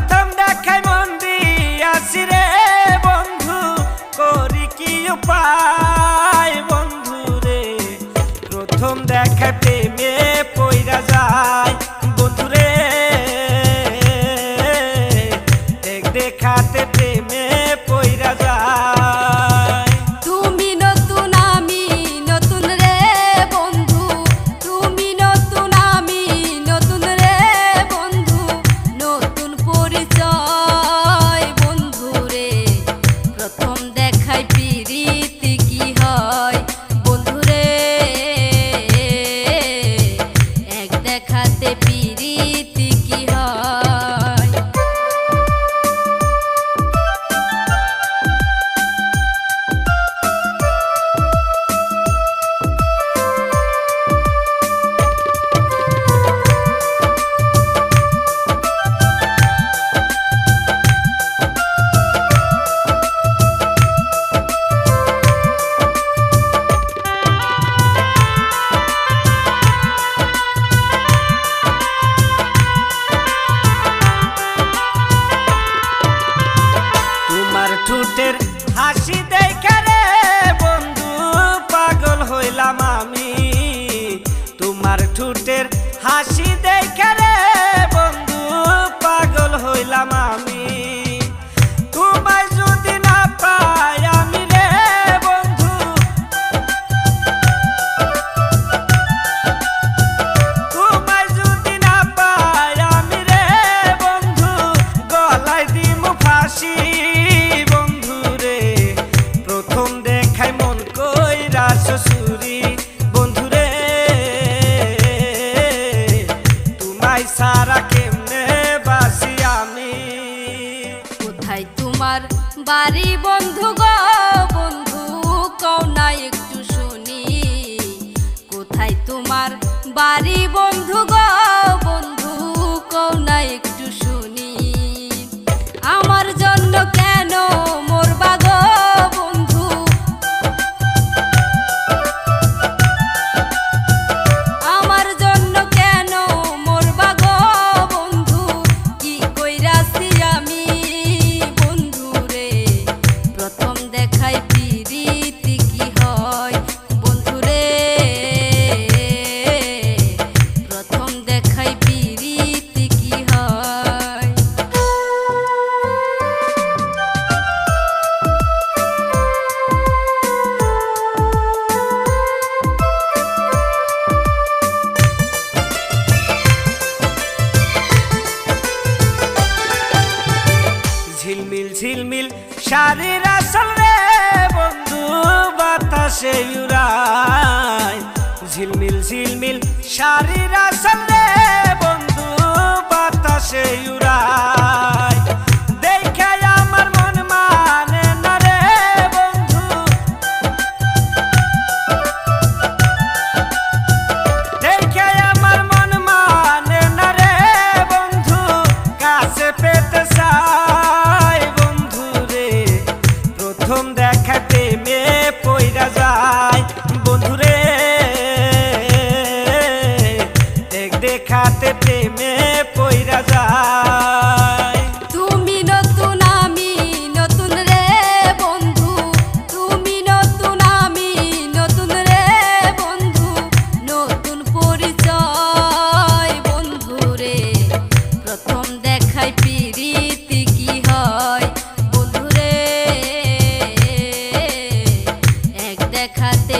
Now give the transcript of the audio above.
প্রথম দেখায় মন দিয়াছি রে বন্ধু, করি কি উপায় বন্ধু রে? প্রথম দেখায় প্রেমে পইরা যায়। বাসি আমি? কোথায় তোমার বাড়ি বন্ধু কও না একটু শুনি। কোথায় তোমার বাড়ি বন্ধু গো? দেখায় ঝিলমিল ঝিলমিল। শাড়ির আসল রে বন্ধু, বাতাসে উড়ায় ঝিলমিল ঝিলমিল শাড়ির আসল রে বন্ধু, বাতাসে উড়ায় সাথে তুমি নতুন আমি, নতুন বন্ধু। তুমি নতুন আমি, নতুন বন্ধু। নতুন পরিচয় বন্ধু রে। দেখাই পিরিতি কি হয় বন্ধু এক দেখাতে